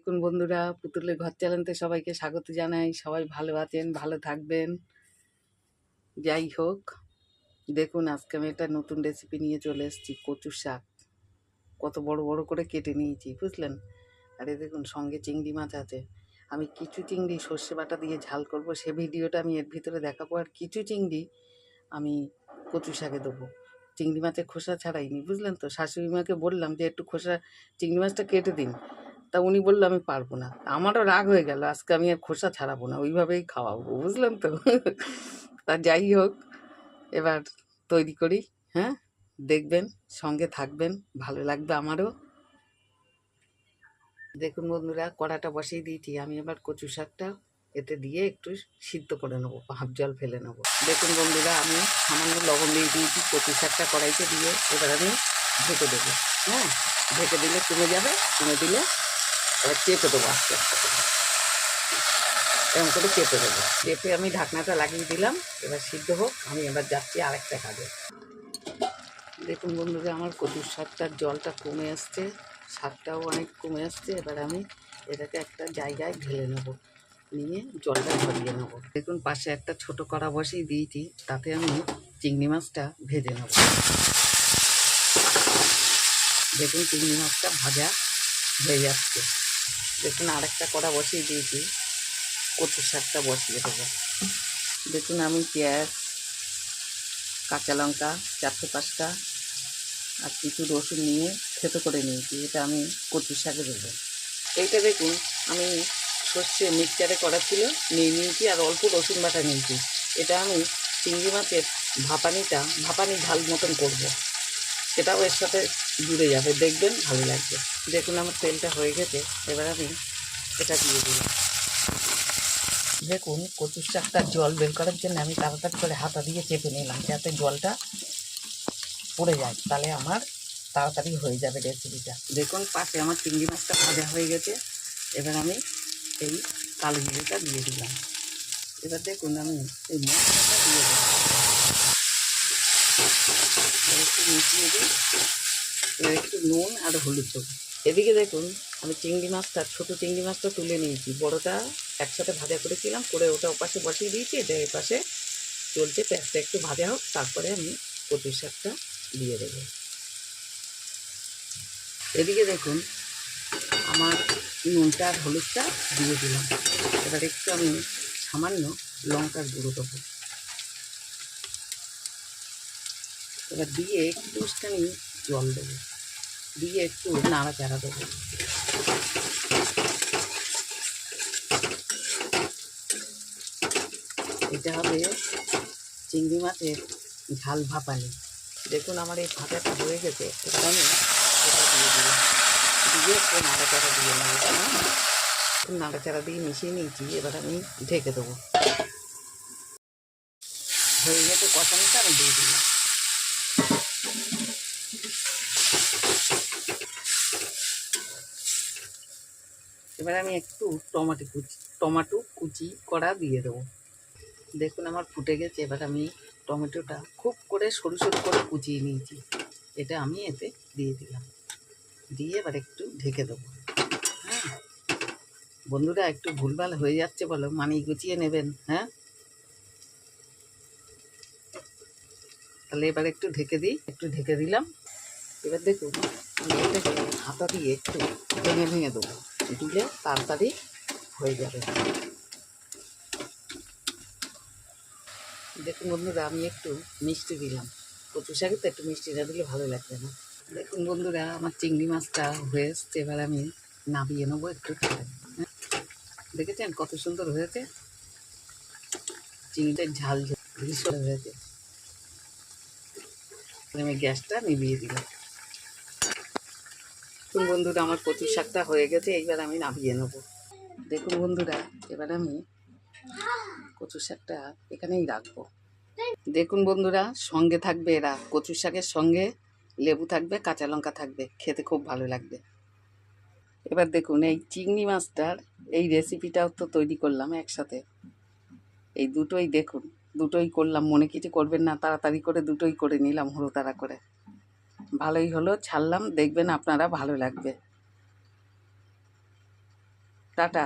দেখুন বন্ধুরা, পুতুলের ঘর চ্যানেলতে সবাইকে স্বাগত জানাই। সবাই ভালো আছেন, ভালো থাকবেন। যাই হোক, দেখুন আজকে আমি একটা নতুন রেসিপি নিয়ে চলে এসেছি, কচুর শাক। কত বড় বড় করে কেটে নিয়েছি, বুঝলেন? আরে দেখুন, সঙ্গে চিংড়ি মাছ আছে। আমি কিছু চিংড়ি সর্ষে বাটা দিয়ে ঝাল করব, সে ভিডিওটা আমি এর ভিতরে দেখাবো। আর কিছু চিংড়ি আমি কচু শাকে দেবো। চিংড়ি মাছের খোসা ছাড়াইনি, বুঝলেন তো? শাশুড়ি মাকে বললাম যে, একটু খোসা, চিংড়ি মাছটা কেটে দিন। তা উনি বলল, আমি পারব না। আমারও রাগ হয়ে গেল, আজকে আমি আর খোসা ছাড়াবো না, ওইভাবেই খাওয়াবো বুঝলাম তো? তা যাই হোক, এবার তৈরি করি হ্যাঁ? দেখবেন, সঙ্গে থাকবেন, ভালো লাগবে আমারও। দেখুন বন্ধুরা, কড়াটা বসিয়ে দিয়েছি, আমি এবার কচু শাকটা এতে দিয়ে একটু সিদ্ধ করে নেব, হাফ জল ফেলে নেব। দেখুন বন্ধুরা, আমি সামান্য লবণ দিয়ে দিয়েছি, কচু শাকটা কড়াইতে দিয়ে এবার আমি ঢেকে দেবো হ্যাঁ? ঢেকে দিলে কমে যাবে, কমে দিলে এবার চেপে দেবো আস্তে আস্তে এরকম করে চেপে দেবো। চেপে আমি ঢাকনাটা লাগিয়ে দিলাম, এবার সিদ্ধ হোক, আমি এবার যাচ্ছি আরেকটা কাজে। দেখুন বন্ধুরা, আমার কচুর শাকটার জলটা কমে আসছে, শাকটাও অনেক কমে আসছে, এবার আমি এটাকে একটা জায়গায় ঢেলে নেব, নিয়ে জলটা ঝরিয়ে নেব। দেখুন, পাশে একটা ছোট কড়া বসিয়ে দিয়েছি, তাতে আমি চিংড়ি মাছটা ভেজে নেব। দেখুন, চিংড়ি মাছটা ভাজা হয়ে যাচ্ছে। দেখুন আরেকটা কড়া বসিয়ে দিয়েছি, কচুর শাকটা বসিয়ে দেবো। দেখুন আমি পেঁয়াজ, কাঁচা লঙ্কা, চারটে পাঁচটা আর কিছু রসুন নিয়ে থেতো করে নিয়েছি, এটা আমি কচুর শাকে দেবো। এইটা দেখুন, আমি সর্ষে মিক্সচারে করা ছিল, নিয়ে নিয়েছি আর অল্প রসুন বাটা নিয়েছি। এটা আমি চিংড়ি মাছের ভাপানিটা, ভাপানি ঝাল মতন করব। সেটাও এর সাথে জুড়ে যাবে, দেখবেন ভালো লাগবে। দেখুন আমার তেলটা হয়ে গেছে, এবার আমি এটা দিয়ে দিলাম। দেখুন কচুর শাকটার জল বের করার জন্য আমি তাড়াতাড়ি করে হাতা দিয়ে চেপে নিলাম, যাতে জলটা পড়ে যায়। তাহলে আমার তাড়াতাড়ি হয়ে যাবে রেসিপিটা দেখুন পাশে আমার চিংড়ি মাছটা ভাজা হয়ে গেছে, এবার আমি এই কালো জিরেটা দিয়ে দিলাম। এবার দেখুন আমি এই মশলাটা দিয়ে দিলাম। একটু মিশিয়ে দিই একটু নুন আর হলুদ দেবো। এদিকে দেখুন, আমি চিংড়ি মাছটা, ছোটো চিংড়ি মাছটা তুলে নিয়েছি। বড়টা একসাথে ভাজা করেছিলাম, করে ওটা ওপাশে বসিয়ে দিয়েছি, এটা এপাশে চলছে, পেঁয়াজটা একটু ভাজা হোক, তারপরে আমি কচুর শাকটা দিয়ে দেবো। এদিকে দেখুন, আমার নুনটা আর হলুদটা দিয়ে দিলাম। এবার একটু আমি সামান্য লঙ্কার গুঁড়ো দেবো। এবার দিয়ে একটুখানি জল দেবো। দিয়ে একটু নাড়াচাড়া দেবো। এটা হবে চিংড়ি মাছের ঝাল ভাপানি দেখুন আমার এই ভাজাটা হয়ে গেছে এবার আমি দিয়ে দিলাম। দিয়ে একটু নাড়াচাড়া দিয়ে নেব। নাড়াচাড়া দিয়ে মিশিয়ে নিয়েছি, এবার আমি ঢেকে দেবো। হয়ে গেছে কষানিটা, আমি দিয়ে দিলাম। এবার আমি একটু টমাটো কুচি টমাটো কুচি করা দিয়ে দেবো। দেখুন আমার ফুটে গেছে, এবার আমি টমেটোটা খুব করে সরু সরু করে কুচিয়ে নিয়েছি। এটা আমি এতে দিয়ে দিলাম। দিয়ে এবার একটু ঢেকে দেবো। হ্যাঁ। বন্ধুরা, একটু ভুলভাল হয়ে যাচ্ছে বলো, মানিয়ে গুছিয়ে নেবেন হ্যাঁ? তাহলে এবার একটু ঢেকে দিই, একটু ঢেকে দিলাম। এবার দেখুন হাতা দিয়ে একটু ভেঙে ভেঙে দেবো। দিলে তাড়াতাড়ি হয়ে যাবে। দেখুন বন্ধুরা, আমি একটু মিষ্টি দিলাম। কচু শাকে তো একটু মিষ্টি না দিলে ভালো লাগবে না। দেখুন বন্ধুরা, আমার চিংড়ি মাছটা হয়ে এসছে। এবার আমি নামিয়ে নেব একটু। দেখেছেন কত সুন্দর হয়েছে? চিংড়িটার ঝাল ঝাল ভীষণ হয়েছে আমি গ্যাসটা নিভিয়ে দিলাম। দেখুন বন্ধুরা, আমার কচু শাকটা হয়ে গেছে, এইবার আমি নামিয়ে নেব। দেখুন বন্ধুরা, এবার আমি কচু শাকটা এখানেই রাখব। দেখুন বন্ধুরা, সঙ্গে থাকবে এরা কচু শাকের সঙ্গে লেবু থাকবে, কাঁচা লঙ্কা থাকবে, খেতে খুব ভালো লাগবে। এবার দেখুন, এই চিংড়ি মাছটার এই রেসিপিটাও তো তৈরি করলাম একসাথে। এই দুটোই দেখুন, দুটোই করলাম, মনে কিছু করবেন না, তাড়াতাড়ি করে দুটোই করে নিলাম, হুড়োতাড়া করে। ভালোই হলো ছাড়লাম দেখবেন আপনারা ভালো লাগবে। টাটা।